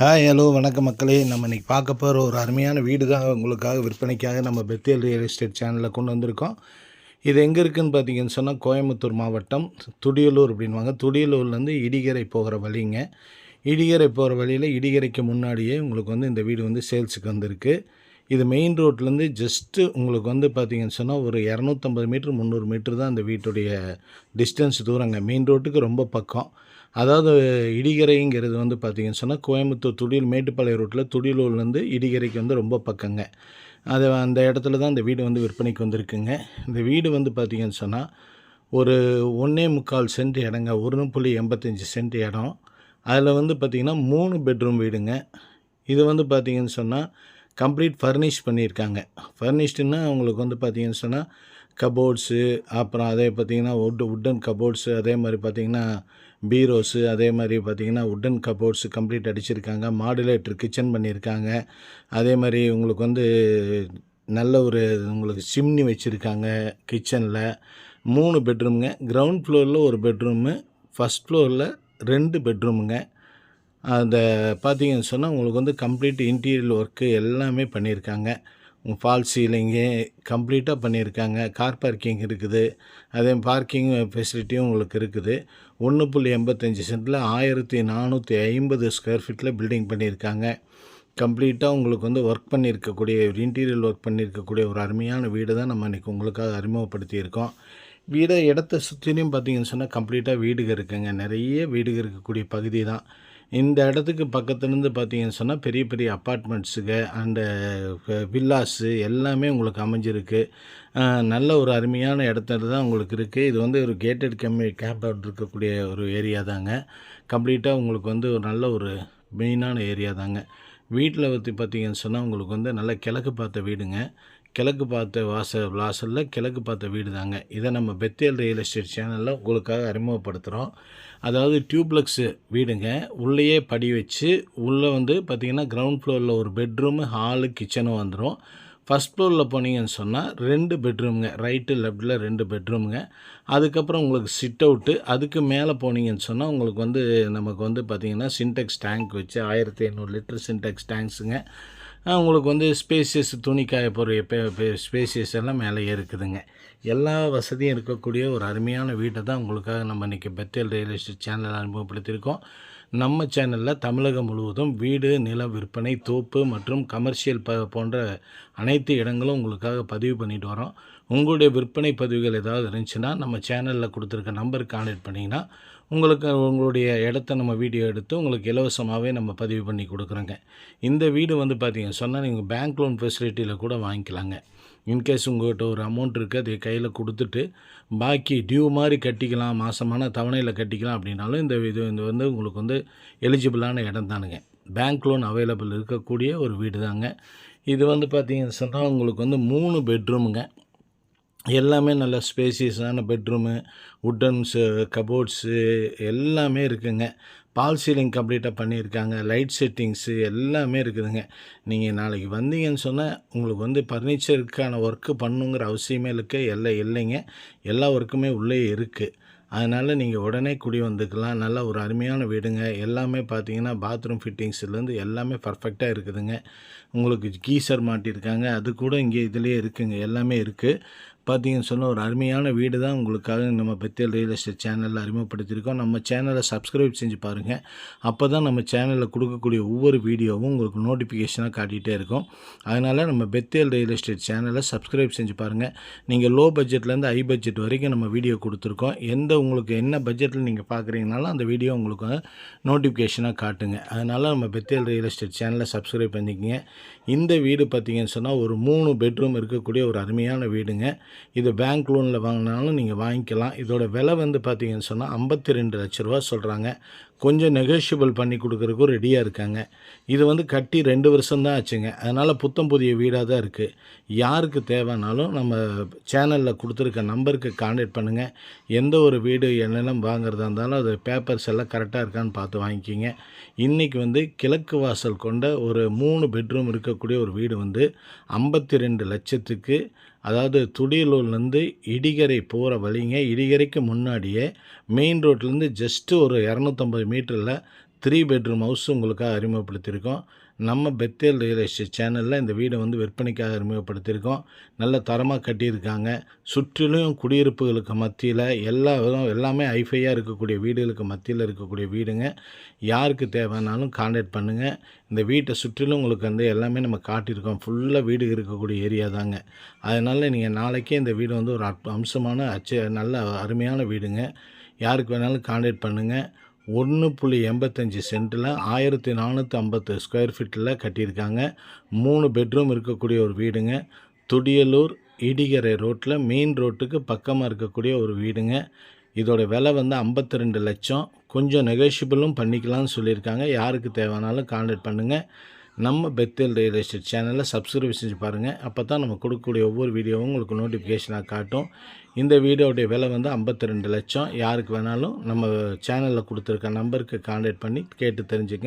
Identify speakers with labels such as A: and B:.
A: Hi hello வணக்கம் மக்களே. நம்ம இன்றைக்கி பார்க்க போகிற ஒரு அருமையான வீடு தான் உங்களுக்காக விற்பனைக்காக நம்ம பெத்தேல் ரியல் எஸ்டேட் சேனலில் கொண்டு வந்திருக்கோம். இது எங்கே இருக்குதுன்னு பார்த்தீங்கன்னு சொன்னால் கோயம்புத்தூர் மாவட்டம் துடியலூர் அப்படின்வாங்க துடியலூர்லேருந்து இடிகரை போகிற வழிங்க. இடிகரை போகிற வழியில் இடிகரைக்கு முன்னாடியே உங்களுக்கு வந்து இந்த வீடு வந்து சேல்ஸுக்கு வந்திருக்கு. இது மெயின் ரோட்லேருந்து ஜஸ்ட்டு உங்களுக்கு வந்து பார்த்தீங்கன்னு சொன்னால் ஒரு இரநூத்தம்பது மீட்ரு முந்நூறு மீட்ரு தான் அந்த வீட்டுடைய டிஸ்டன்ஸ் தூரங்க. மெயின் ரோட்டுக்கு ரொம்ப பக்கம். அதாவது இடிகரைங்கிறது வந்து பார்த்திங்கன்னு சொன்னால் கோயம்புத்தூர் துடியல் மேட்டுப்பாளைய ரோட்டில் துடியலூர்லேருந்து இடிகரைக்கு வந்து ரொம்ப பக்கங்க. அது அந்த இடத்துல தான் இந்த வீடு வந்து விற்பனைக்கு வந்திருக்குங்க. இந்த வீடு வந்து பார்த்திங்கன்னு சொன்னால் ஒரு ஒன்றே முக்கால் சென்ட் இடங்க. ஒரு புள்ளி எண்பத்தஞ்சு சென்ட் இடம். அதில் வந்து பார்த்திங்கன்னா மூணு பெட்ரூம் வீடுங்க. இது வந்து பார்த்திங்கன்னு சொன்னால் கம்ப்ளீட் ஃபர்னிஷ் பண்ணியிருக்காங்க. ஃபர்னிஷ்டுன்னா உங்களுக்கு வந்து பார்த்திங்கன்னு சொன்னால் கபோர்ட்ஸு அப்புறம் அதே பார்த்திங்கன்னா உட் உட்டன் கபோர்ட்ஸு அதே மாதிரி பார்த்திங்கன்னா பீரோஸு அதே மாதிரி பார்த்திங்கன்னா உட்டன் கபோர்ட்ஸு கம்ப்ளீட் அடிச்சிருக்காங்க. மாடுலேட்டர் கிச்சன் பண்ணியிருக்காங்க. அதே மாதிரி உங்களுக்கு வந்து நல்ல ஒரு உங்களுக்கு சிம்னி வச்சுருக்காங்க கிச்சனில் மூணு பெட்ரூமுங்க கிரவுண்ட் ஃப்ளோரில் ஒரு பெட்ரூமு ஃபஸ்ட் ஃப்ளோரில் ரெண்டு பெட்ரூமுங்க அந்த பார்த்தீங்கன்னு சொன்னால் உங்களுக்கு வந்து கம்ப்ளீட் இன்டீரியர் ஒர்க்கு எல்லாமே பண்ணியிருக்காங்க ஃபால் சீலிங்கு கம்ப்ளீட்டாக பண்ணியிருக்காங்க கார் பார்க்கிங் இருக்குது. அதே பார்க்கிங் ஃபெசிலிட்டியும் உங்களுக்கு இருக்குது. ஒன்று புள்ளி எண்பத்தஞ்சு சென்ட்டில் ஆயிரத்தி நானூற்றி ஐம்பது ஸ்கொயர் ஃபீட்டில் பில்டிங் பண்ணியிருக்காங்க கம்ப்ளீட்டாக உங்களுக்கு வந்து ஒர்க் பண்ணியிருக்கக்கூடிய ஒரு இன்டீரியர் ஒர்க் பண்ணியிருக்கக்கூடிய ஒரு அருமையான வீடு தான் நம்ம இன்றைக்கி உங்களுக்காக அறிமுகப்படுத்தியிருக்கோம். வீடை இடத்த சுற்றிலையும் பார்த்தீங்கன்னு சொன்னால் கம்ப்ளீட்டாக வீடுகள் இருக்குங்க. நிறைய வீடுகள் இருக்கக்கூடிய பகுதி தான். இந்த இடத்துக்கு பக்கத்துலேருந்து பார்த்தீங்கன்னு சொன்னால் பெரிய பெரிய அப்பார்ட்மெண்ட்ஸுங்க அண்டு வில்லாஸு எல்லாமே உங்களுக்கு அமைஞ்சிருக்கு. நல்ல ஒரு அருமையான இடத்துல தான் உங்களுக்கு இருக்குது இது வந்து ஒரு கேட்டட் கம்மி கேப் இருக்கக்கூடிய ஒரு ஏரியா தாங்க. கம்ப்ளீட்டாக உங்களுக்கு வந்து ஒரு நல்ல ஒரு மெயினான ஏரியா தாங்க. வீட்டில் பற்றி பார்த்தீங்கன்னு சொன்னால் உங்களுக்கு வந்து நல்ல கிழக்கு பார்த்த வீடுங்க. கிழக்கு பார்த்த வாசல் வாசலில் கிழக்கு பார்த்த வீடு தாங்க. இதை நம்ம பெத்தேல் ரியல் எஸ்டேட் சேனலில் உங்களுக்காக அறிமுகப்படுத்துகிறோம் அதாவது டியூப்ளெக்ஸு வீடுங்க. உள்ளேயே படி வச்சு உள்ளே வந்து பார்த்திங்கன்னா கிரவுண்ட் ஃப்ளோரில் ஒரு பெட்ரூமு ஹாலு கிச்சனும் வந்துடும் ஃபஸ்ட் ஃப்ளோரில் போனீங்கன்னு சொன்னால் ரெண்டு பெட்ரூமுங்க ரைட்டு லெஃப்டில் ரெண்டு பெட்ரூமுங்க அதுக்கப்புறம் உங்களுக்கு சிட் அவுட்டு அதுக்கு மேலே போனீங்கன்னு சொன்னால் உங்களுக்கு வந்து நமக்கு வந்து பார்த்திங்கன்னா சின்டெக்ஸ் டேங்க் வச்சு ஆயிரத்தி ஐநூறு லிட்டர் சின்டெக்ஸ் டேங்க்ஸுங்க உங்களுக்கு வந்து ஸ்பேசியஸ் துணி பொருள் போகிற ஸ்பேசியஸ் எல்லாம் மேலேயே இருக்குதுங்க எல்லா வசதியும் இருக்கக்கூடிய ஒரு அருமையான வீட்டை தான் உங்களுக்காக நம்ம இன்றைக்கி பெத்தேல் ரியல் எஸ்டேட் சேனல் அனுபவப்படுத்தியிருக்கோம் நம்ம சேனலில் தமிழகம் முழுவதும் வீடு நில விற்பனை தோப்பு மற்றும் கமர்ஷியல் ப போன்ற அனைத்து இடங்களும் உங்களுக்காக பதிவு பண்ணிட்டு வரோம். உங்களுடைய விற்பனை பதிவுகள் ஏதாவது இருந்துச்சுன்னா நம்ம சேனலில் கொடுத்துருக்க நம்பருக்கு கான்டெக்ட் பண்ணிங்கன்னா உங்களுக்கு உங்களுடைய இடத்த நம்ம வீடியோ எடுத்து உங்களுக்கு இலவசமாகவே நம்ம பதிவு பண்ணி கொடுக்குறோங்க. இந்த வீடு வந்து பார்த்தீங்க சொன்னால் நீங்கள் பேங்க் லோன் ஃபெசிலிட்டியில் கூட வாங்கிக்கலாங்க. இன்கேஸ் உங்கள்கிட்ட ஒரு அமௌண்ட் இருக்குது அதை கையில் கொடுத்துட்டு பாக்கி டியூ மாதிரி கட்டிக்கலாம் மாதமான தவணையில் கட்டிக்கலாம் அப்படின்னாலும் இந்த இது இது வந்து உங்களுக்கு வந்து எலிஜிபிளான இடம் தானுங்க. பேங்க் லோன் அவைலபிள் இருக்கக்கூடிய ஒரு வீடு தாங்க இது வந்து பார்த்தீங்கன்னு சொன்னால் உங்களுக்கு வந்து மூணு பெட்ரூமுங்க எல்லாமே நல்ல ஸ்பேசியஸான பெட்ரூமு உட்டன்ஸு கபோர்ட்ஸு எல்லாமே இருக்குதுங்க பால் சீலிங் கம்ப்ளீட்டாக பண்ணியிருக்காங்க. லைட் செட்டிங்ஸு எல்லாமே இருக்குதுங்க. நீங்கள் நாளைக்கு வந்தீங்கன்னு சொன்னால் உங்களுக்கு வந்து ஃபர்னிச்சருக்கான ஒர்க்கு பண்ணுங்கிற அவசியமே இருக்க. எல்லாம் இல்லைங்க. எல்லா ஒர்க்குமே உள்ளே இருக்குது அதனால் நீங்கள் உடனே குடி வந்துக்கலாம். நல்ல ஒரு அருமையான வீடுங்க. எல்லாமே பார்த்தீங்கன்னா பாத்ரூம் ஃபிட்டிங்ஸ்லேருந்து எல்லாமே பர்ஃபெக்டாக இருக்குதுங்க. உங்களுக்கு கீசர் மாட்டியிருக்காங்க. அது கூட இங்கே இதிலே இருக்குங்க. எல்லாமே இருக்குது பார்த்தீங்கன்னு சொன்னால் ஒரு அருமையான வீடு தான் உங்களுக்காக நம்ம பெத்தேல் ரியல் எஸ்டேட் சேனலில் அறிமுகப்படுத்தியிருக்கோம். நம்ம சேனலை சப்ஸ்கிரைப் செஞ்சு பாருங்கள் அப்போ தான் நம்ம சேனலில் கொடுக்கக்கூடிய ஒவ்வொரு வீடியோவும் உங்களுக்கு நோட்டிஃபிகேஷனாக காட்டிகிட்டே இருக்கும். அதனால் நம்ம பெத்தேல் ரியல் எஸ்டேட் சேனலை சப்ஸ்கிரைப் செஞ்சு பாருங்கள் நீங்கள் லோ பட்ஜெட்லேருந்து ஹை பட்ஜெட் வரைக்கும் நம்ம வீடியோ கொடுத்துருக்கோம். எந்த உங்களுக்கு என்ன பட்ஜெட்டில் நீங்கள் பார்க்குறீங்கனாலும் அந்த வீடியோ உங்களுக்கு நோட்டிஃபிகேஷனாக காட்டுங்க. அதனால் நம்ம பெத்தேல் ரியல் எஸ்டேட் சேனலை சப்ஸ்கிரைப் பண்ணிக்கோங்க. இந்த வீடு பார்த்தீங்கன்னு சொன்னால் ஒரு மூணு பெட்ரூம் இருக்கக்கூடிய ஒரு அருமையான வீடுங்க. இது பேங்க் லோனில் வாங்கினாலும் நீங்கள் வாங்கிக்கலாம். இதோட விலை வந்து பார்த்தீங்கன்னு சொன்னால் ஐம்பத்தி ரெண்டு லட்ச ரூபா சொல்கிறாங்க கொஞ்சம் நெகோஷியபிள் பண்ணி கொடுக்குறதுக்கும் ரெடியாக இருக்காங்க. இது வந்து கட்டி ரெண்டு வருஷம் தான் ஆச்சுங்க. அதனால் புத்தம் புதிய வீடாக தான் இருக்குது யாருக்கு தேவைனாலும் நம்ம சேனலில் கொடுத்துருக்க நம்பருக்கு கான்டாக்ட் பண்ணுங்கள் எந்த ஒரு வீடு என்னெல்லாம் வாங்குறதா இருந்தாலும் அது பேப்பர்ஸ் எல்லாம் கரெக்டாக இருக்கான்னு பார்த்து வாங்கிக்கிங்க. இன்றைக்கி வந்து கிழக்கு வாசல் கொண்ட ஒரு மூணு பெட்ரூம் இருக்கக்கூடிய ஒரு வீடு வந்து ஐம்பத்தி ரெண்டு லட்சத்துக்கு அதாவது துடியலூர்லேருந்து இடிகரை போகிற வழிங்க. இடிகரைக்கு முன்னாடியே மெயின் ரோட்லேருந்து ஜஸ்ட்டு ஒரு இரநூத்தம்பது மீட்டரில் த்ரீ பெட்ரூம் ஹவுஸ் உங்களுக்காக அறிமுகப்படுத்தியிருக்கோம். நம்ம பெத்தேல் ரியல் எஸ்டேட் சேனலில் இந்த வீடை வந்து விற்பனைக்காக அறிமுகப்படுத்தியிருக்கோம். நல்ல தரமாக கட்டியிருக்காங்க. சுற்றிலும் குடியிருப்புகளுக்கு மத்தியில் எல்லா விதம் எல்லாமே ஐஃபையாக இருக்கக்கூடிய வீடுகளுக்கு மத்தியில் இருக்கக்கூடிய வீடுங்க. யாருக்கு தேவைனாலும் கான்டாக்ட் பண்ணுங்கள் இந்த வீட்டை சுற்றிலும் உங்களுக்கு வந்து எல்லாமே நம்ம காட்டியிருக்கோம். ஃபுல்லாக வீடு இருக்கக்கூடிய ஏரியா தாங்க. அதனால் நீங்கள் நாளைக்கே இந்த வீடு வந்து ஒரு அம்சமான அச்ச நல்ல அருமையான வீடுங்க. யாருக்கு வேணாலும் கான்டாக்ட் பண்ணுங்கள் ஒன்று புள்ளி எண்பத்தஞ்சு சென்ட்டில் ஆயிரத்தி நானூற்றி ஐம்பத்து ஸ்கொயர் ஃபீட்டில் கட்டியிருக்காங்க. மூணு பெட்ரூம் இருக்கக்கூடிய ஒரு வீடுங்க. துடியலூர் இடிகரை ரோட்டில் மெயின் ரோட்டுக்கு பக்கமாக இருக்கக்கூடிய ஒரு வீடுங்க. இதோட விலை வந்து 52 ரெண்டு லட்சம். கொஞ்சம் நெகோஷியபிளும் பண்ணிக்கலாம்னு சொல்லியிருக்காங்க. யாருக்கு தேவைனாலும் கான்டாக்ட் பண்ணுங்கள் நம்ம பெத்தேல் ரியல் எஸ்டேட் சேனலை சப்ஸ்கிரைப் செஞ்சு பாருங்கள் அப்போ தான் நம்ம கொடுக்கக்கூடிய ஒவ்வொரு வீடியோவும் உங்களுக்கு நோட்டிஃபிகேஷனாக காட்டும். இந்த வீடியோடைய விலை வந்து 52 ரெண்டு லட்சம். யாருக்கு வேணாலும் நம்ம சேனலில் கொடுத்துருக்க நம்பருக்கு கான்டாக்ட் பண்ணி கேட்டு தெரிஞ்சுங்க.